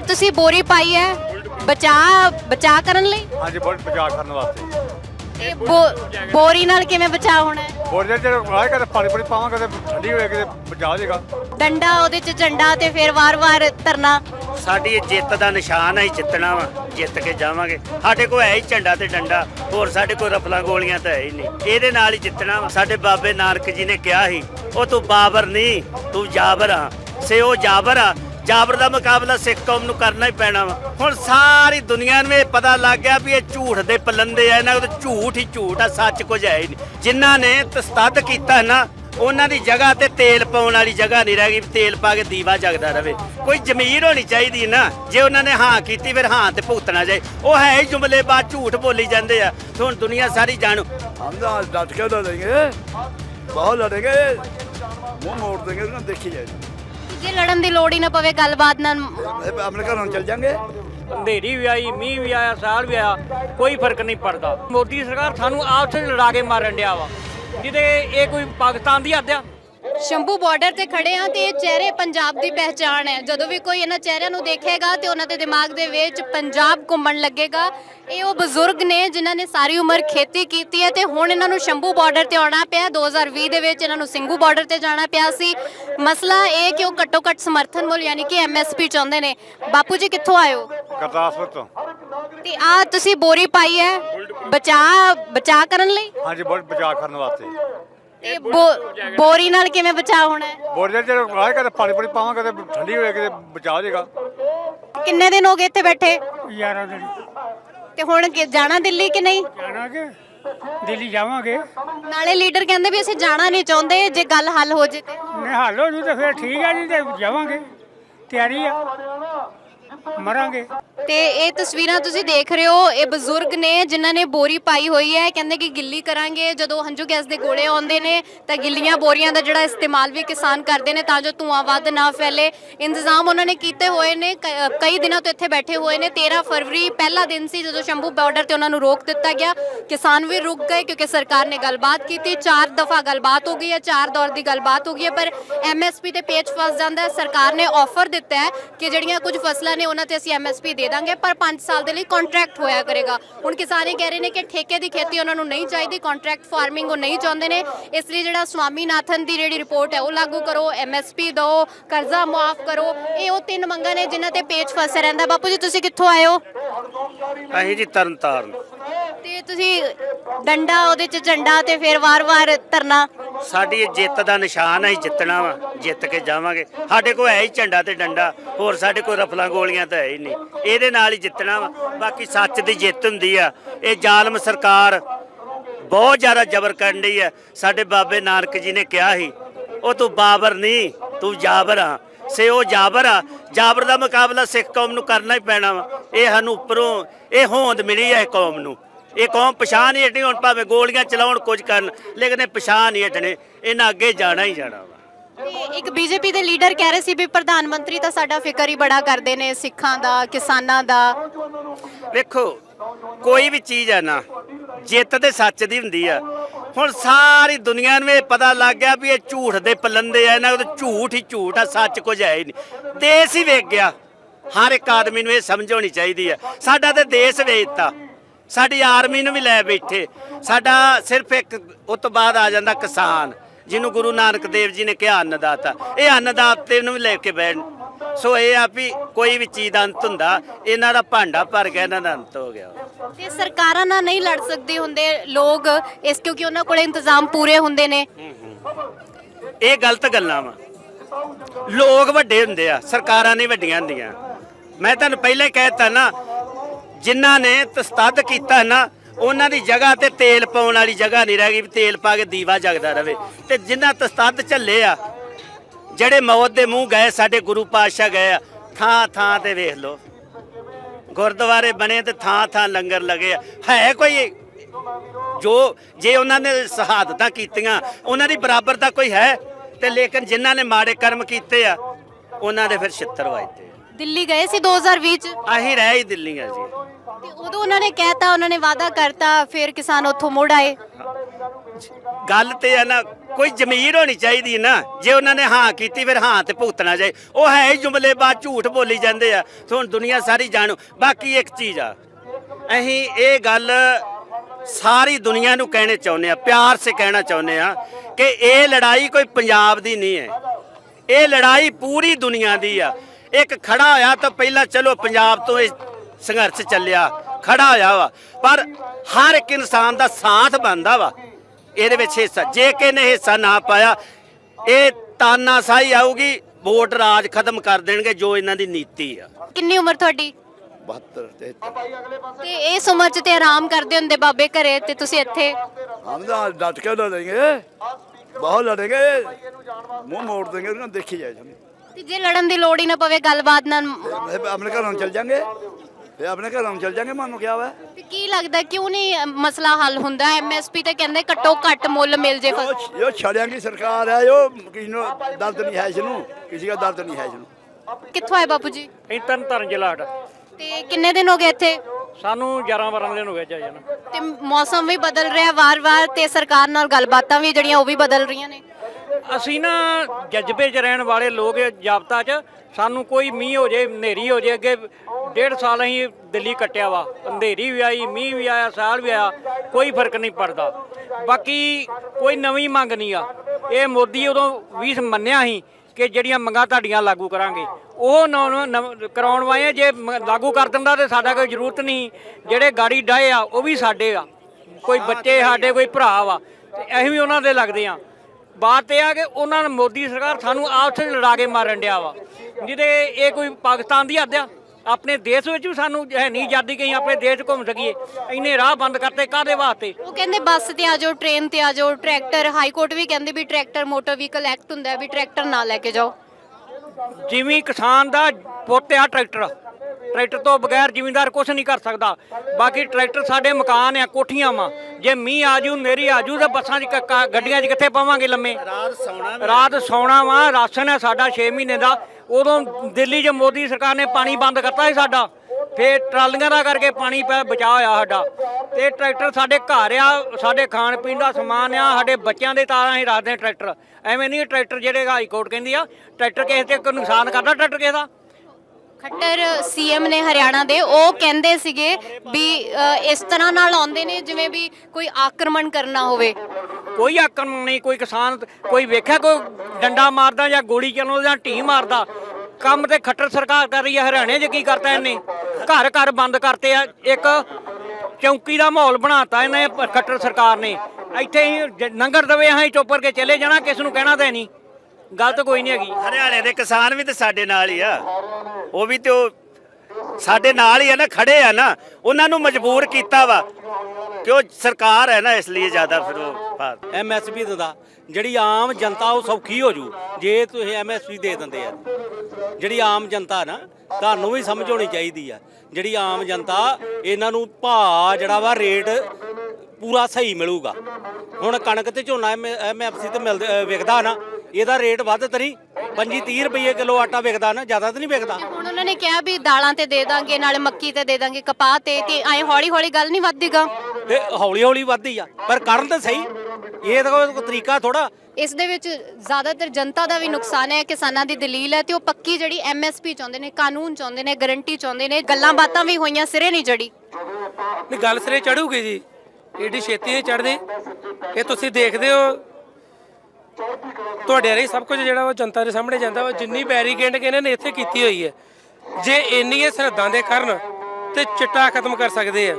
ਤੁਸੀਂ ਬੋਰੀ ਪਾਈ ਹੈ ਬਚਾ ਬਚਾ ਕਰਨ ਲਈ? ਹਾਂਜੀ ਬਹੁਤ ਬਚਾਅ ਕਰਨ ਵਾਸਤੇ। ਇਹ ਬੋ- ਬੋਰੀ ਨਾਲ ਕਿਵੇਂ ਬਚਾ ਹੋਣਾ ਹੈ? ਬੋਰੀਆਂ ਚ ਰਾਹ ਕਦੇ ਪਾਣੀ ਪੂਣੀ ਪਾਵਾਂਗੇ ਤੇ ਠੰਡੀ ਹੋਏਗੀ ਤੇ ਬਚਾ ਹੋ ਜਾਏਗਾ ਡੰਡਾ ਉਹਦੇ ਚ ਝੰਡਾ ਤੇ ਫਿਰ ਵਾਰ-ਵਾਰ ਧਰਨਾ। ਸਾਡੀ ਇਹ ਜਿੱਤ ਦਾ ਨਿਸ਼ਾਨ ਹੈ ਹੀ ਜਿੱਤਣਾ ਵਾ ਜਿੱਤ ਕੇ ਜਾਵਾਂਗੇ। ਸਾਡੇ ਕੋਲ ਹੈ ਹੀ ਝੰਡਾ ਤੇ ਡੰਡਾ ਹੋਰ ਸਾਡੇ ਕੋਲ ਰਫਲਾਂ ਗੋਲੀਆਂ ਤਾਂ ਹੈ ਹੀ ਨਹੀਂ। ਇਹਦੇ ਨਾਲ ਹੀ ਜਿੱਤਣਾ ਵਾ। ਸਾਡੇ ਬਾਬੇ ਨਾਨਕ ਜੀ ਨੇ ਕਿਹਾ ਸੀ ਉਹ ਤੂੰ ਬਾਬਰ ਨਹੀਂ ਤੂੰ ਜਾਬਰ ਆ। ਸੇ ਉਹ ਜਾਬਰ ਆ ਜਾਬਰ ਦਾ ਮੁਕਾਬਲਾ ਸਿੱਖ ਕੌਮ ਨੂੰ ਕਰਨਾ ਹੀ ਪੈਣਾ ਵਾ। ਹੁਣ ਸਾਰੀ ਦੁਨੀਆ ਨੂੰ ਇਹ ਪਤਾ ਲੱਗ ਗਿਆ ਵੀ ਇਹ ਝੂਠ ਦੇ ਪਲੰਦੇ ਆ, ਇਹਨਾਂ ਕੋਲ ਝੂਠ ਹੀ ਝੂਠ ਆ, ਸੱਚ ਕੁਝ ਹੈ ਨਹੀਂ। ਜਿਨ੍ਹਾਂ ਨੇ ਤਸਤਦ ਕੀਤਾ ਨਾ, ਉਹਨਾਂ ਦੀ ਜਗ੍ਹਾ ਤੇ ਤੇਲ ਪਾਉਣ ਵਾਲੀ ਜਗ੍ਹਾ ਨਹੀਂ ਰਹਿ ਗਈ ਤੇਲ ਪਾ ਕੇ ਦੀਵਾ ਜਗਦਾ ਰਹੇ ਕੋਈ ਜ਼ਮੀਰ ਹੋਣੀ ਚਾਹੀਦੀ ਨਾ, ਜੇ ਉਹਨਾਂ ਨੇ ਹਾਂ ਕੀਤੀ, ਫਿਰ ਹਾਂ ਤੇ ਭੁਗਤਣਾ ਜਾਏ। ਉਹ ਹੈ ਹੀ ਜੁਮਲੇ ਬਾਅਦ ਝੂਠ ਬੋਲੀ ਜਾਂਦੇ ਆ। ਹੁਣ ਦੁਨੀਆ ਸਾਰੀ ਜਾਣੂ। ਹਮ ਡਟ ਕੇ ਲੜेंगे ਬਹੁਤ ਲੜेंगे ਮੂੰਹ ਮੋੜ ਦੇਗੇ ਦੇਖੀ ਜਾਏ। ਜੇ ਲੜਨ ਦੀ ਲੋੜ ਹੀ ਨਾ ਪਵੇ ਗੱਲਬਾਤ ਨਾਲ ਅਮਰੀਕਾ ਨੂੰ ਚੱਲ ਜਾਂਗੇ। ਅੰਧੇਰੀ ਵੀ ਆਈ ਮੀਂਹ ਵੀ ਆਇਆ ਸਾਲ ਵੀ ਆਇਆ ਕੋਈ ਫ਼ਰਕ ਨਹੀਂ ਪੜਦਾ। ਮੋਦੀ ਸਰਕਾਰ ਸਾਨੂੰ ਆਪਸ ਵਿੱਚ ਲੜਾ ਕੇ ਮਾਰਨ ਡਿਆ ਵਾ। ਜਿਹਦੇ ਇਹ ਕੋਈ ਪਾਕਿਸਤਾਨ ਦੀ ਹੱਦ ਆ। ਸ਼ੰਭੂ ਬਾਰਡਰ ਤੇ ਖੜੇ ਆ ਤੇ ਇਹ ਚਿਹਰੇ ਪੰਜਾਬ ਦੀ ਪਹਿਚਾਣ ਹੈ। ਜਦੋਂ ਵੀ ਕੋਈ ਇਹਨਾਂ ਚਿਹਰਿਆਂ ਨੂੰ ਦੇਖੇਗਾ ਤੇ ਉਹਨਾਂ ਦੇ ਦਿਮਾਗ ਦੇ ਵਿੱਚ ਪੰਜਾਬ ਘੁੰਮਣ ਲੱਗੇਗਾ। ਇਹ ਉਹ ਬਜ਼ੁਰਗ ਨੇ ਜਿਨ੍ਹਾਂ ਨੇ ਸਾਰੀ ਉਮਰ ਖੇਤੀ ਕੀਤੀ ਹੈ ਤੇ ਹੁਣ ਇਹਨਾਂ ਨੂੰ ਸ਼ੰਭੂ ਬਾਰਡਰ ਤੇ ਆਉਣਾ ਪਿਆ। 2020 ਦੇ ਵਿੱਚ ਇਹਨਾਂ ਨੂੰ ਸਿੰਘੂ ਬਾਰਡਰ ਤੇ ਜਾਣਾ ਪਿਆ ਸੀ। ਮਸਲਾ ਇਹ ਕਿ ਉਹ ਘੱਟੋ ਘੱਟ ਸਮਰਥਨ ਮੁੱਲ ਯਾਨੀ ਕਿ ਐਮਐਸਪੀ ਚਾਹੁੰਦੇ ਨੇ। ਬਾਪੂ ਜੀ ਕਿੱਥੋਂ ਆਇਓ ਗੁਰਦਾਸਪੁਰ ਤੋਂ। ਤੇ ਆ ਤੁਸੀਂ ਬੋਰੀ ਪਾਈ ਹੈ। ਬਚਾ ਬਚਾ ਕਰਨ ਲਈ? ਹਾਂਜੀ ਬਹੁਤ ਬਚਾਅ ਕਰਨ ਵਾਸਤੇ। ਤੇ ਬੋ- ਬੋਰੀ ਨਾਲ ਕਿਵੇਂ ਬਚਾ ਹੋਣਾ ਹੈ? ਬੋਰੀਆਂ ਚ ਰਾਹ ਕਦੇ ਪਾਣੀ ਪੂਣੀ ਪਾਵਾਂਗੇ ਤੇ ਠੰਡੀ ਹੋਏਗੀ ਤੇ ਬਚਾ ਜਾਏਗਾ ਕਿੰਨੇ ਦਿਨ ਹੋ ਗਏ ਇੱਥੇ ਬੈਠੇ? 11 ਦਿਨ। ਤੇ ਹੁਣ ਕਿ ਜਾਣਾ ਦਿੱਲੀ ਕਿ ਨਹੀਂ? ਜਾਣਾਂਗੇ ਦਿੱਲੀ ਜਾਵਾਂਗੇ। ਨਾਲੇ ਲੀਡਰ ਕਹਿੰਦੇ ਵੀ ਅਸੀਂ ਜਾਣਾ ਨਹੀਂ ਚਾਹੁੰਦੇ ਜੇ ਗੱਲ ਹੱਲ ਹੋ ਜੇ ਤੇ। ਨਿਹਾਲੋ ਨੂੰ ਤਾਂ ਫਿਰ ਠੀਕ ਆ ਜੀ ਤੇ ਜਾਵਾਂਗੇ। ਤਿਆਰੀ ਆ। ਮਰਾਂਗੇ। ਤੇ ਇਹ ਤਸਵੀਰਾਂ ਤੁਸੀਂ ਦੇਖ ਰਹੇ ਹੋ, ਇਹ ਬਜ਼ੁਰਗ ਨੇ ਜਿਨ੍ਹਾਂ ਨੇ ਬੋਰੀ ਪਾਈ ਹੋਈ ਹੈ। ਕਹਿੰਦੇ ਕਿ ਗਿੱਲੀ ਕਰਾਂਗੇ, ਜਦੋਂ ਹੰਝੂ ਗੈਸ ਦੇ ਗੋਲੇ ਆਉਂਦੇ ਨੇ, ਤਾਂ ਗਿੱਲੀਆਂ ਬੋਰੀਆਂ ਦਾ ਜਿਹੜਾ ਇਸਤੇਮਾਲ ਵੀ ਕਿਸਾਨ ਕਰਦੇ ਨੇ, ਤਾਂ ਜੋ ਧੂਆਂ ਵੱਧ ਨਾ ਫੈਲੇ। ਇੰਤਜ਼ਾਮ ਉਹਨਾਂ ਨੇ ਕੀਤੇ ਹੋਏ ਨੇ, ਕ- ਕਈ ਦਿਨਾਂ ਤੋਂ ਇੱਥੇ ਬੈਠੇ ਹੋਏ ਨੇ। 13 ਫਰਵਰੀ ਪਹਿਲਾ ਦਿਨ ਸੀ, ਜਦੋਂ ਸ਼ੰਭੂ ਬਾਰਡਰ ਤੇ ਉਹਨਾਂ ਨੂੰ ਰੋਕ ਦਿੱਤਾ ਗਿਆ। ਕਿਸਾਨ ਵੀ ਰੁਕ ਗਏ, ਕਿਉਂਕਿ ਸਰਕਾਰ ਨੇ ਗੱਲਬਾਤ ਕੀਤੀ। ਚਾਰ ਦਫਾ ਗੱਲਬਾਤ ਹੋ ਗਈ ਹੈ, ਚਾਰ ਦੌਰ ਦੀ ਗੱਲਬਾਤ ਹੋ ਗਈ ਹੈ, ਪਰ ਐਮਐਸਪੀ ਤੇ ਪੇਚ ਫਸ ਜਾਂਦਾ ਹੈ। ਸਰਕਾਰ ਨੇ ਆਫਰ ਦਿੱਤਾ ਹੈ ਕਿ ਜਿਹੜੀਆਂ ਕੁਝ ਫਸਲਾਂ ਨੇ, ਉਹਨਾਂ ਤੇ ਅਸੀਂ ਐਮਐਸਪੀ ਦੇ ਦਾਂਗੇ ਪਰ 5 ਸਾਲ ਦੇ ਲਈ ਕੰਟਰੈਕਟ ਹੋਇਆ ਕਰੇਗਾ। ਹੁਣ ਕਿਸਾਨ ਇਹ ਕਹਿ ਰਹੇ ਨੇ ਕਿ ਠੇਕੇ ਦੀ ਖੇਤੀ ਉਹਨਾਂ ਨੂੰ ਨਹੀਂ ਚਾਹੀਦੀ ਕੰਟਰੈਕਟ ਫਾਰਮਿੰਗ ਉਹ ਨਹੀਂ ਚਾਹੁੰਦੇ ਨੇ। ਇਸ ਲਈ ਜਿਹੜਾ ਸਵਾਮੀਨਾਥਨ ਦੀ ਜਿਹੜੀ ਰਿਪੋਰਟ ਹੈ ਉਹ ਲਾਗੂ ਕਰੋ ਐਮਐਸਪੀ ਦਿਓ ਕਰਜ਼ਾ ਮਾਫ ਕਰੋ। ਇਹ ਉਹ ਤਿੰਨ ਮੰਗਾਂ ਨੇ ਜਿਨ੍ਹਾਂ ਤੇ ਪੇਚ ਫਸਿਆ ਰਹਿੰਦਾ। ਬਾਪੂ ਜੀ ਤੁਸੀਂ ਕਿੱਥੋਂ ਆਏ ਹੋ? ਅਸੀਂ ਜੀ ਤਰਨ ਤਾਰਨ ਤੇ ਤੁਸੀਂ ਡੰਡਾ ਉਹਦੇ ਚ ਝੰਡਾ ਤੇ ਫਿਰ ਵਾਰ-ਵਾਰ ਧਰਨਾ ਸਾਡੀ ਇਹ ਜਿੱਤ ਦਾ ਨਿਸ਼ਾਨ ਹੈ ਜਿੱਤਣਾ ਵਾ, ਜਿੱਤ ਕੇ ਜਾਵਾਂਗੇ। ਸਾਡੇ ਕੋਲ ਹੈ ਹੀ ਝੰਡਾ ਤੇ ਡੰਡਾ, ਹੋਰ ਸਾਡੇ ਕੋਲ ਰਫਲਾਂ ਗੋਲੀਆਂ ਤਾਂ ਹੈ ਹੀ ਨਹੀਂ। ਇਹਦੇ ਨਾਲ ਹੀ ਜਿੱਤਣਾ ਵਾ, ਬਾਕੀ ਸੱਚ ਦੀ ਜਿੱਤ ਹੁੰਦੀ ਆ। ਇਹ ਜ਼ਾਲਮ ਸਰਕਾਰ ਬਹੁਤ ਜ਼ਿਆਦਾ ਜ਼ਬਰ ਕਰਨ ਡਈ ਹੈ ਸਾਡੇ ਬਾਬੇ ਨਾਨਕ ਜੀ ਨੇ ਕਿਹਾ ਸੀ, ਉਹ ਤੂੰ ਬਾਬਰ ਨਹੀਂ, ਤੂੰ ਜਾਬਰ ਆ। ਸੇ ਉਹ ਜਾਬਰ ਆ, ਜਾਬਰ ਦਾ ਮੁਕਾਬਲਾ ਸਿੱਖ ਕੌਮ ਨੂੰ ਕਰਨਾ ਹੀ ਪੈਣਾ ਵਾ। ਇਹ ਸਾਨੂੰ ਉੱਪਰੋਂ ਇਹ ਹੋਂਦ ਮਿਲੀ ਹੈ ਇਹ ਕੌਮ ਨੂੰ। ਇਹ ਕੌਮ ਪਛਾਣ ਨਹੀਂ ਹਟਣੀ ਹੁਣ ਭਾਵੇਂ ਗੋਲੀਆਂ ਚਲਾਉਣ ਕੁਝ ਕਰਨ ਲੇਕਿਨ ਇਹ ਪਛਾਣ ਨਹੀਂ ਹਟਣੇ ਇਹਨਾਂ ਅੱਗੇ ਜਾਣਾ ਹੀ ਜਾਣਾ ਵਾ। ਇੱਕ ਬੀਜੇਪੀ ਦੇ ਲੀਡਰ ਕਹਿ ਰਹੇ ਸੀ ਵੀ ਪ੍ਰਧਾਨ ਮੰਤਰੀ ਤਾਂ ਸਾਡਾ ਫਿਕਰ ਹੀ ਬੜਾ ਕਰਦੇ ਨੇ ਸਿੱਖਾਂ ਦਾ ਕਿਸਾਨਾਂ ਦਾ। ਵੇਖੋ ਕੋਈ ਵੀ ਚੀਜ਼ ਹੈ ਨਾ ਜਿੱਤ ਤੇ ਸੱਚ ਦੀ ਹੁੰਦੀ ਆ। ਹੁਣ ਸਾਰੀ ਦੁਨੀਆ ਨੂੰ ਇਹ ਪਤਾ ਲੱਗ ਗਿਆ ਵੀ ਇਹ ਝੂਠ ਦੇ ਪਲੰਦੇ ਆ ਇਹਨਾਂ ਕੋਲ ਝੂਠ ਹੀ ਝੂਠ ਆ ਸੱਚ ਕੁਝ ਹੈ ਹੀ ਨਹੀਂ। ਦੇਸ਼ ਹੀ ਵੇਖ ਗਿਆ ਹਰ ਇੱਕ ਆਦਮੀ ਨੂੰ ਇਹ ਸਮਝ ਹੋਣੀ ਚਾਹੀਦੀ ਆ। ਸਾਡਾ ਤੇ ਦੇਸ਼ ਵੇਚਤਾ ਸਾਡੀ ਆਰਮੀ ਨੂੰ ਵੀ ਲੈ ਬੈਠੇ। ਸਾਡਾ ਸਿਰਫ ਇੱਕ ਉਸ ਤੋਂ ਬਾਅਦ ਆ ਜਾਂਦਾ ਕਿਸਾਨ ਜਿਹਨੂੰ ਗੁਰੂ ਨਾਨਕ ਦੇਵ ਜੀ ਨੇ ਕਿਹਾ ਅੰਨਦਾਤਾ ਇਹ ਅੰਨਦਾਤੇ ਨੂੰ ਵੀ ਲੈ ਕੇ ਬੈਠ। ਸੋ ਇਹ ਆ ਵੀ ਕੋਈ ਵੀ ਚੀਜ਼ ਦਾ ਅੰਤ ਹੁੰਦਾ ਇਹਨਾਂ ਦਾ ਭਾਂਡਾ ਭਰ ਗਿਆ ਇਹਨਾਂ ਦਾ ਅੰਤ ਹੋ ਗਿਆ। ਤੇ ਸਰਕਾਰਾਂ ਨਾਲ ਨਹੀਂ ਲੜ ਸਕਦੇ ਹੁੰਦੇ ਲੋਕ ਇਸ ਕਿਉਂਕਿ ਉਹਨਾਂ ਕੋਲੇ ਇੰਤਜ਼ਾਮ ਪੂਰੇ ਹੁੰਦੇ ਨੇ। ਇਹ ਗਲਤ ਗੱਲਾਂ ਵਾ। ਲੋਕ ਵੱਡੇ ਹੁੰਦੇ ਆ ਸਰਕਾਰਾਂ ਨਹੀਂ ਵੱਡੀਆਂ ਹੁੰਦੀਆਂ। ਮੈਂ ਤੁਹਾਨੂੰ ਪਹਿਲਾਂ ਹੀ ਕਹਿਤਾ ਨਾ ਜਿਨ੍ਹਾਂ ਨੇ ਤਸਤਦ ਕੀਤਾ ਨਾ ਉਹਨਾਂ ਦੀ ਜਗ੍ਹਾ ਤੇ ਤੇਲ ਪਾਉਣ ਵਾਲੀ ਜਗ੍ਹਾ ਨਹੀਂ ਰਹਿ ਗਈ ਵੀ ਤੇਲ ਪਾ ਕੇ ਦੀਵਾ ਜਗਦਾ ਰਵੇ। ਤੇ ਜਿਨ੍ਹਾਂ ਤਸਤਦ ਝੱਲੇ ਆ ਜਿਹੜੇ ਮੌਤ ਦੇ ਮੂੰਹ ਗਏ ਸਾਡੇ ਗੁਰੂ ਪਾਤਸ਼ਾਹ ਗਏ ਆ ਥਾਂ ਥਾਂ ਤੇ ਵੇਖ ਲਓ। ਗੁਰਦੁਆਰੇ ਬਣੇ ਤੇ ਥਾਂ ਥਾਂ ਲੰਗਰ ਲਗੇ ਆ। ਹੈ ਕੋਈ ਜੋ ਜੇ ਉਹਨਾਂ ਨੇ ਸ਼ਹਾਦਤਾਂ ਕੀਤੀਆਂ ਉਹਨਾਂ ਦੀ ਬਰਾਬਰ ਤਾਂ ਕੋਈ ਹੈ ਤੇ ਲੇਕਿਨ ਜਿਨ੍ਹਾਂ ਨੇ ਮਾੜੇ ਕਰਮ ਕੀਤੇ ਆ ਉਹਨਾਂ ਦੇ ਫਿਰ ਛਿੱਤਰ ਵੱਜਦੇ। ਦਿੱਲੀ ਗਏ ਸੀ 2020 ਚ? ਅਸੀਂ ਰਹਿ ਹੀ ਦਿੱਲੀ ਆ ਜੀ। ਉਦੋਂ ਉਹਨਾਂ ਨੇ ਕਹਿਤਾ, ਉਹਨਾਂ ਨੇ ਵਾਅਦਾ ਕਰਤਾ, ਫਿਰ ਕਿਸਾਨ ਉੱਥੋਂ ਮੁੜ ਆਏ। ਗੱਲ ਤੇ ਹੈ ਨਾ, ਕੋਈ ਜ਼ਮੀਰ ਹੋਣੀ ਚਾਹੀਦੀ ਹੈ ਨਾ। ਜੇ ਉਹਨਾਂ ਨੇ ਹਾਂ ਕੀਤੀ, ਫਿਰ ਹਾਂ ਤੇ ਭੁਗਤਣਾ ਚਾਹੀ, ਉਹ ਹੈ ਹੀ ਜੁਮਲੇਬਾਜ਼ ਝੂਠ ਬੋਲੀ ਜਾਂਦੇ ਆ। ਤੇ ਹੁਣ ਦੁਨੀਆ ਸਾਰੀ ਜਾਣੋ। ਬਾਕੀ ਇੱਕ ਚੀਜ਼ ਆ, ਅਸੀਂ ਇਹ ਗੱਲ ਸਾਰੀ ਦੁਨੀਆ ਨੂੰ ਕਹਿਣੇ ਚਾਹੁੰਦੇ ਆ, ਪਿਆਰ ਸੇ ਕਹਿਣਾ ਚਾਹੁੰਦੇ ਆ, ਕਿ ਇਹ ਲੜਾਈ ਕੋਈ ਪੰਜਾਬ ਦੀ ਨਹੀਂ ਹੈ। ਇਹ ਲੜਾਈ ਪੂਰੀ ਦੁਨੀਆ ਦੀ ਆ। ਇੱਕ ਖੜਾ ਹੋਇਆ ਤਾਂ ਪਹਿਲਾਂ ਚਲੋ ਪੰਜਾਬ ਤੋਂ ਇਹ ਸੰਘਰਸ਼ ਚੱਲਿਆ। ਖੜਾ ਹੋਇਆ ਵਾ। ਪਰ ਹਰ ਇੱਕ ਇਨਸਾਨ ਦਾ ਸਾਥ ਬੰਦਾ ਵਾ। ਇਹਦੇ ਵਿੱਚ ਹਿੱਸਾ ਜੇ ਕਿ ਨੇ ਹਿੱਸਾ ਨਾ ਪਾਇਆ ਇਹ ਤਾਨਾਸ਼ਾਹੀ ਆਊਗੀ ਵੋਟ ਰਾਜ ਖਤਮ ਕਰ ਦੇਣਗੇ ਜੋ ਇਹਨਾਂ ਦੀ ਨੀਤੀ ਆ। ਕਿੰਨੀ ਉਮਰ ਤੁਹਾਡੀ? 72 ਤੇ ਤੇ ਇਸ ਉਮਰ 'ਚ ਤੇ ਆਰਾਮ ਕਰਦੇ ਹੁੰਦੇ ਬਾਬੇ ਘਰੇ ਤੇ ਤੁਸੀਂ ਇੱਥੇ? ਹਮ ਤਾਂ ਡਟ ਕੇ ਲੜਾਂਗੇ ਬਹੁਤ ਲੜੇਗੇ ਮੂੰਹ ਮੋੜ ਦੇਂਗੇ ਉਹਨਾਂ ਦੇਖੀ ਜਾਏ ਜੇ ਲੜਨ ਦੀ ਲੋੜ ਹੀ ਨਾ ਪਵੇ ਗੱਲਬਾਤ ਨਾਲ ਆਪਣੇ ਘਰੋਂ ਚੱਲ ਜਾਾਂਗੇ। ਤੇ ਆਪਣੇ ਘਰਾਂ ਨੂੰ ਚਲ ਜਾਾਂਗੇ ਮਾਨੂੰ ਕਿਹਾ ਵਾ। ਤੇ ਕੀ ਲੱਗਦਾ ਕਿਉਂ ਨਹੀਂ ਮਸਲਾ ਹੱਲ ਹੁੰਦਾ? ਐਮਐਸਪੀ ਤੇ ਕਹਿੰਦੇ ਘੱਟੋ ਘੱਟ ਮੁੱਲ ਮਿਲ ਜੇ ਫਸਲ ਇਹ ਛੜਿਆਂ ਦੀ ਸਰਕਾਰ ਹੈ ਉਹ ਕਿਸੇ ਨੂੰ ਦਰਦ ਨਹੀਂ ਹੈ ਇਸ ਨੂੰ ਕਿਸੇ ਦਾ ਦਰਦ ਨਹੀਂ ਹੈ ਇਸ ਨੂੰ। ਕਿੱਥੋਂ ਆਏ ਬਾਪੂ ਜੀ? ਅਸੀਂ ਤਰਨ ਤਾਰਨ ਜ਼ਿਲ੍ਹਾ ਤੇ ਕਿੰਨੇ ਦਿਨ ਹੋ ਗਏ ਇੱਥੇ? ਸਾਨੂੰ 11 12 ਦਿਨ ਹੋ ਗਏ ਜਾਇਆ ਨਾ। ਤੇ ਮੌਸਮ ਵੀ ਬਦਲ ਰਿਹਾ ਵਾਰ-ਵਾਰ ਤੇ ਸਰਕਾਰ ਨਾਲ ਗੱਲਬਾਤਾਂ ਵੀ ਜਿਹੜੀਆਂ ਉਹ ਵੀ ਬਦਲ ਰਹੀਆਂ ਨੇ। ਅਸੀਂ ਨਾ ਜਜ਼ਬੇ 'ਚ ਰਹਿਣ ਵਾਲੇ ਲੋਕ ਜਾਬਤਾ 'ਚ, ਸਾਨੂੰ ਕੋਈ ਮੀਂਹ ਹੋ ਜੇ, ਹਨੇਰੀ ਹੋ ਜੇ, ਅੱਗੇ ਡੇਢ ਸਾਲ ਅਸੀਂ ਦਿੱਲੀ ਕੱਟਿਆ ਵਾ। ਹਨੇਰੀ ਵੀ ਆਈ, ਮੀਂਹ ਵੀ ਆਇਆ, ਸਾਲ ਵੀ ਆਇਆ, ਕੋਈ ਫ਼ਰਕ ਨਹੀਂ ਪੜਦਾ। ਬਾਕੀ ਕੋਈ ਨਵੀਂ ਮੰਗ ਨਹੀਂ ਆ। ਇਹ ਮੋਦੀ ਉਦੋਂ ਵੀ ਮੰਨਿਆ ਸੀ ਕਿ ਜਿਹੜੀਆਂ ਮੰਗਾਂ ਤੁਹਾਡੀਆਂ ਲਾਗੂ ਕਰਾਂਗੇ, ਉਹ ਨੌ- ਨਵ- ਕਰਾਉਣ ਵਾਏ ਜੇ ਮ- ਲਾਗੂ ਕਰ ਦਿੰਦਾ ਤੇ ਸਾਡਾ ਕੋਈ ਜ਼ਰੂਰਤ ਨਹੀਂ। ਜਿਹੜੇ ਗਾੜੀ ਡਾਏ ਆ, ਉਹ ਵੀ ਸਾਡੇ ਆ। ਕੋਈ ਬੱਚੇ ਸਾਡੇ, ਕੋਈ ਭਰਾ ਵਾ, ਤੇ ਅਸੀਂ ਵੀ ਉਹਨਾਂ ਦੇ ਲੱਗਦੇ ਆ। ਬਾਤ ਇਹ ਆ ਕਿ ਉਹਨਾਂ ਨੇ ਮੋਦੀ ਸਰਕਾਰ ਸਾਨੂੰ ਆਪਸ ਵਿੱਚ ਲੜਾ ਕੇ ਮਾਰਨ ਡਿਆ ਵਾ। ਜਿਹਦੇ ਇਹ ਕੋਈ ਪਾਕਿਸਤਾਨ ਦੀ ਹੱਦ ਆ। ਆਪਣੇ ਦੇਸ਼ ਵਿੱਚ ਵੀ ਸਾਨੂੰ ਹੈ ਨਹੀਂ ਆਜ਼ਾਦੀ ਕਿ ਅਸੀਂ ਆਪਣੇ ਦੇਸ਼ ਘੁੰਮ ਸਕੀਏ। ਇੰਨੇ ਰਾਹ ਬੰਦ ਕਰਤੇ ਕਾਦੇ ਵਾਸਤੇ? ਉਹ ਕਹਿੰਦੇ ਬੱਸ ਤੇ ਆ ਜਾਓ ਟ੍ਰੇਨ ਤੇ ਆ ਜਾਓ ਟਰੈਕਟਰ ਹਾਈ ਕੋਰਟ ਵੀ ਕਹਿੰਦੇ ਵੀ ਟਰੈਕਟਰ ਮੋਟਰ ਵਹੀਕਲ ਐਕਟ ਹੁੰਦਾ ਵੀ ਟਰੈਕਟਰ ਨਾ ਲੈ ਕੇ ਜਾਓ। ਜਿਵੇਂ ਕਿਸਾਨ ਦਾ ਪੁੱਤ ਆ ਟਰੈਕਟਰ। ਟਰੈਕਟਰ ਤੋਂ ਬਗੈਰ ਜ਼ਿਮੀਂਦਾਰ ਕੁਝ ਨਹੀਂ ਕਰ ਸਕਦਾ। ਬਾਕੀ ਟਰੈਕਟਰ ਸਾਡੇ ਮਕਾਨ ਆ ਕੋਠੀਆਂ ਵਾ। ਜੇ ਮੀਂਹ ਆਜੂ ਨੇਰੀ ਆਜੂ ਤਾਂ ਬੱਸਾਂ 'ਚ ਕ- ਕ- ਗੱਡੀਆਂ 'ਚ ਕਿੱਥੇ ਪਾਵਾਂਗੇ ਲੰਮੇ? ਰਾਤ ਸੌਣਾ ਰਾਤ ਸੌਣਾ ਵਾ ਰਾਸ਼ਨ ਹੈ ਸਾਡਾ 6 ਮਹੀਨੇ ਦਾ। ਉਦੋਂ ਦਿੱਲੀ 'ਚ ਮੋਦੀ ਸਰਕਾਰ ਨੇ ਪਾਣੀ ਬੰਦ ਕਰਤਾ ਸੀ ਸਾਡਾ। ਫੇਰ ਟਰਾਲੀਆਂ ਦਾ ਕਰਕੇ ਪਾਣੀ ਪੈ ਬਚਾ ਹੋਇਆ ਸਾਡਾ। ਤੇ ਟਰੈਕਟਰ ਸਾਡੇ ਘਰ ਆ ਸਾਡੇ ਖਾਣ ਪੀਣ ਦਾ ਸਮਾਨ ਆ ਸਾਡੇ ਬੱਚਿਆਂ ਦੇ ਤਾਰਾਂ ਹੀ ਰੱਖਦੇ ਆ ਟਰੈਕਟਰ। ਐਵੇਂ ਨਹੀਂ ਟਰੈਕਟਰ ਜਿਹੜੇ ਹਾਈ ਕੋਰਟ ਕਹਿੰਦੀ ਆ ਟਰੈਕਟਰ ਕਿਸੇ ਤੇ ਕੋਈ ਨੁਕਸਾਨ ਕਰਦਾ ਟਰੈਕਟਰ ਕਿਸੇ ਦਾ? ਖੱਟਰ ਸੀਐਮ ਨੇ ਹਰਿਆਣਾ ਦੇ ਉਹ ਕਹਿੰਦੇ ਸੀਗੇ ਵੀ ਅ, ਇਸ ਤਰ੍ਹਾਂ ਨਾਲ ਆਉਂਦੇ ਨੇ ਜਿਵੇਂ ਵੀ ਕੋਈ ਆਕਰਮਣ ਕਰਨਾ ਹੋਵੇ। ਕੋਈ ਆਕਰਮਣ ਨਹੀਂ ਕੋਈ ਕਿਸਾਨ ਕੋਈ ਵੇਖਿਆ ਕੋਈ ਡੰਡਾ ਮਾਰਦਾ ਜਾਂ ਗੋਲੀ ਚਲਾਉਂਦਾ ਜਾਂ ਢੀ ਮਾਰਦਾ ਕੰਮ ਤੇ ਖੱਟਰ ਸਰਕਾਰ ਕਰ ਰਹੀ ਹੈ ਹਰਿਆਣੇ 'ਚ ਕੀ ਕਰਤਾ ਇਹਨੇ? ਘਰ ਘਰ ਬੰਦ ਕਰਤੇ ਆ ਇੱਕ ਚੌਂਕੀ ਦਾ ਮਾਹੌਲ ਬਣਾਤਾ ਇਹਨੇ ਪ- ਖੱਟਰ ਸਰਕਾਰ ਨੇ। ਇੱਥੇ ਹੀ ਲੰਗਰ ਦਵੇ ਹਾਂ ਚੁੱਪ ਕਰਕੇ ਚਲੇ ਜਾਣਾ ਕਿਸ ਨੂੰ ਕਹਿਣਾ ਤਾਂ ਨਹੀਂ। ਗਲਤ ਕੋਈ ਨਹੀਂ ਹੈਗੀ। ਹਰਿਆਣੇ ਦੇ ਕਿਸਾਨ ਵੀ ਤੇ ਸਾਡੇ ਨਾਲ ਹੀ ਆ। ਉਹ ਵੀ ਤੇ ਉਹ ਸਾਡੇ ਨਾਲ ਹੀ ਆ ਨਾ, ਖੜੇ ਆ ਨਾ, ਉਹਨਾਂ ਨੂੰ ਮਜਬੂਰ ਕੀਤਾ ਵਾ। ਕਿ ਉਹ ਸਰਕਾਰ ਹੈ ਨਾ, ਇਸ ਲਈ ਜ਼ਿਆਦਾ ਫਿਰ ਉਹ ਬਾਤ ਐਮਐਸਪੀ ਦਿੰਦਾ ਜਿਹੜੀ ਆਮ ਜਨਤਾ ਉਹ ਸੌਖੀ ਹੋ ਜੂ, ਜੇ ਤੁਸੀਂ ਐਮਐਸਪੀ ਦੇ ਦਿੰਦੇ ਆ। ਜਿਹੜੀ ਆਮ ਜਨਤਾ ਨਾ, ਤੁਹਾਨੂੰ ਵੀ ਸਮਝ ਹੋਣੀ ਚਾਹੀਦੀ ਆ। ਜਿਹੜੀ ਆਮ ਜਨਤਾ, ਇਹਨਾਂ ਨੂੰ ਭਾਅ ਜਿਹੜਾ ਵਾ, ਰੇਟ ਪੂਰਾ ਸਹੀ ਮਿਲੂਗਾ। ਹੁਣ ਕਣਕ ਤੇ ਝੋਨਾ ਐਮਐਫਸੀ ਤੇ ਮਿਲਦਾ ਵਿਕਦਾ ਨਾ ਇਹਦਾ ਰੇਟ ਵੱਧ ਤਰੀ 25 30 ਰੁਪਏ ਕਿਲੋ ਆਟਾ ਵਿਕਦਾ ਨਾ ਜ਼ਿਆਦਾ ਤਾਂ ਨਹੀਂ ਵਿਕਦਾ। ਹੁਣ ਉਹਨਾਂ ਨੇ ਕਿਹਾ ਵੀ ਦਾਲਾਂ ਤੇ ਦੇ ਦਾਂਗੇ ਨਾਲੇ ਮੱਕੀ ਤੇ ਦੇ ਦਾਂਗੇ ਕਪਾਹ ਤੇ ਤੇ ਐ ਹੌਲੀ ਹੌਲੀ ਗੱਲ ਨਹੀਂ ਵੱਧਦੀਗਾ? ਤੇ ਹੌਲੀ ਹੌਲੀ ਵੱਧਦੀ ਆ ਪਰ ਕਰਨ ਤਾਂ ਸਹੀ। ਇਹ ਤਾਂ ਕੋਈ ਤਰੀਕਾ ਥੋੜਾ ਇਸ ਦੇ ਵਿੱਚ ਜ਼ਿਆਦਾਤਰ ਜਨਤਾ ਦਾ ਵੀ ਨੁਕਸਾਨ ਹੈ ਕਿਸਾਨਾਂ ਦੀ ਦਲੀਲ ਹੈ ਤੇ ਉਹ ਪੱਕੀ ਜਿਹੜੀ ਐਮਐਸਪੀ ਚਾਹੁੰਦੇ ਨੇ ਕਾਨੂੰਨ ਚਾਹੁੰਦੇ ਨੇ ਗਾਰੰਟੀ ਚਾਹੁੰਦੇ ਨੇ ਗੱਲਾਂ ਬਾਤਾਂ ਵੀ ਹੋਈਆਂ ਸਿਰੇ ਨਹੀਂ ਜੜੀ ਨਹੀਂ ਗੱਲ ਸਿਰੇ ਚੜੂਗੀ ਜੀ। ਏਡੀ ਛੇਤੀ ਨਹੀਂ ਚੜਦੀ ਇਹ ਤੁਸੀਂ ਦੇਖਦੇ ਹੋ ਤੁਹਾਡੇ ਰਹੀ ਸਭ ਕੁਝ ਜਿਹੜਾ ਉਹ ਜਨਤਾ ਦੇ ਸਾਹਮਣੇ ਜਾਂਦਾ ਵਾ, ਜਿੰਨੀ ਬੈਰੀਕੇਡ ਇਹਨਾਂ ਨੇ ਇੱਥੇ ਕੀਤੀ ਹੋਈ ਹੈ, ਜੇ ਇੰਨੀਆਂ ਸਰਹੱਦਾਂ ਦੇ ਕਰਨ ਤੇ ਚਿੱਟਾ ਖਤਮ ਕਰ ਸਕਦੇ ਆ।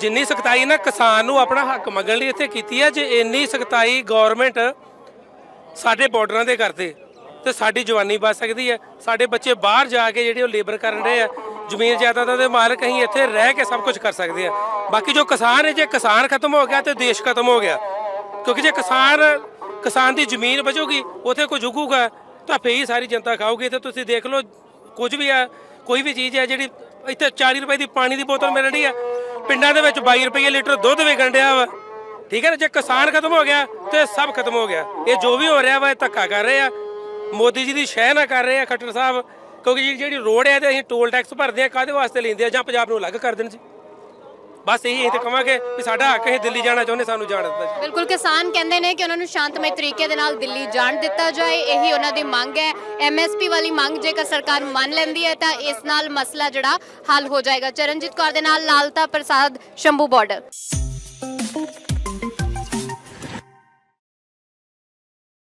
ਜਿੰਨੀ ਸਖਤਾਈ ਨਾ ਕਿਸਾਨ ਨੂੰ ਆਪਣਾ ਹੱਕ ਮੰਗਣ ਲਈ ਇੱਥੇ ਕੀਤੀ ਹੈ ਜੇ ਇੰਨੀ ਸਖਤਾਈ ਗਵਰਨਮੈਂਟ ਸਾਡੇ ਬਾਰਡਰਾਂ ਦੇ ਕਰਦੇ, ਤੇ ਸਾਡੀ ਜਵਾਨੀ ਬਚ ਸਕਦੀ ਹੈ। ਸਾਡੇ ਬੱਚੇ ਬਾਹਰ ਜਾ ਕੇ ਜਿਹੜੇ ਉਹ ਲੇਬਰ ਕਰਨ ਰਹੇ ਆ, ਜ਼ਮੀਨ ਜਾਇਦਾਦਾਂ ਦੇ ਮਾਲਕ ਅਸੀਂ ਇੱਥੇ ਰਹਿ ਕੇ ਸਭ ਕੁਝ ਕਰ ਸਕਦੇ ਆ। ਬਾਕੀ ਜੋ ਕਿਸਾਨ ਹੈ, ਜੇ ਕਿਸਾਨ ਖਤਮ ਹੋ ਗਿਆ ਤੇ ਦੇਸ਼ ਖਤਮ ਹੋ ਗਿਆ ਕਿਉਂਕਿ ਜੇ ਕਿਸਾਨ ਕਿਸਾਨ ਦੀ ਜ਼ਮੀਨ ਬਚੂਗੀ, ਉਥੇ ਕੁਝ ਉਗੂਗਾ, ਤਾਂ ਫੇਰ ਹੀ ਸਾਰੀ ਜਨਤਾ ਖਾਊਗੀ। ਤੇ ਤੁਸੀਂ ਦੇਖ ਲਓ, ਕੁਝ ਵੀ ਆ ਕੋਈ ਵੀ ਚੀਜ਼ ਹੈ ਜਿਹੜੀ ਇੱਥੇ 40 ਰੁਪਏ ਦੀ ਪਾਣੀ ਦੀ ਬੋਤਲ ਮਿਲ ਰਹੀ ਆ ਪਿੰਡਾਂ ਦੇ ਵਿੱਚ 22 ਰੁਪਏ ਲੀਟਰ ਦੁੱਧ ਵਿਕਣ ਡਿਆ ਵਾ। ਠੀਕ ਹੈ ਨਾ? ਜੇ ਕਿਸਾਨ ਖਤਮ ਹੋ ਗਿਆ, ਤੇ ਸਭ ਖਤਮ ਹੋ ਗਿਆ। ਇਹ ਜੋ ਵੀ ਹੋ ਰਿਹਾ ਵਾ, ਇਹ ਧੱਕਾ ਕਰ ਰਹੇ ਆ। ਮੋਦੀ ਜੀ ਦੀ ਸ਼ਹਿ ਨਾ ਕਰ ਰਹੇ ਆ, ਖੱਟਰ ਸਾਹਿਬ। ਕਿਉਂਕਿ ਜਿਹੜੀ ਜਿਹੜੀ ਰੋਡ ਹੈ, ਤੇ ਅਸੀਂ ਟੋਲ ਟੈਕਸ ਭਰਦੇ ਆ ਕਾਦੇ ਵਾਸਤੇ ਲੈਂਦੇ ਆ? ਜਾਂ ਪੰਜਾਬ ਨੂੰ ਅਲੱਗ ਕਰ ਦੇਣ ਜੀ? ਬਸ ਇਹੀ ਇਹ ਤੇ ਕਵਾਂਗੇ ਵੀ ਸਾਡਾ ਹੱਕ ਹੈ ਦਿੱਲੀ ਜਾਣਾ ਚਾਹੁੰਦੇ, ਸਾਨੂੰ ਜਾਣ ਦਿੱਤਾ ਜਾਵੇ। ਬਿਲਕੁਲ, ਕਿਸਾਨ ਕਹਿੰਦੇ ਨੇ ਕਿ ਉਹਨਾਂ ਨੂੰ ਸ਼ਾਂਤਮਈ ਤਰੀਕੇ ਦੇ ਨਾਲ ਦਿੱਲੀ ਜਾਣ ਦਿੱਤਾ ਜਾਏ, ਇਹੀ ਉਹਨਾਂ ਦੀ ਮੰਗ ਹੈ। ਐਮਐਸਪੀ ਵਾਲੀ ਮੰਗ ਜੇਕਰ ਸਰਕਾਰ ਮੰਨ ਲੈਂਦੀ ਹੈ, ਤਾਂ ਇਸ ਨਾਲ ਮਸਲਾ ਜਿਹੜਾ ਹੱਲ ਹੋ ਜਾਏਗਾ। ਚਰਨਜੀਤ ਕੌਰ ਦੇ ਨਾਲ ਲਾਲਤਾ ਪ੍ਰਸਾਦ, ਸ਼ੰਭੂ ਬਾਰਡਰ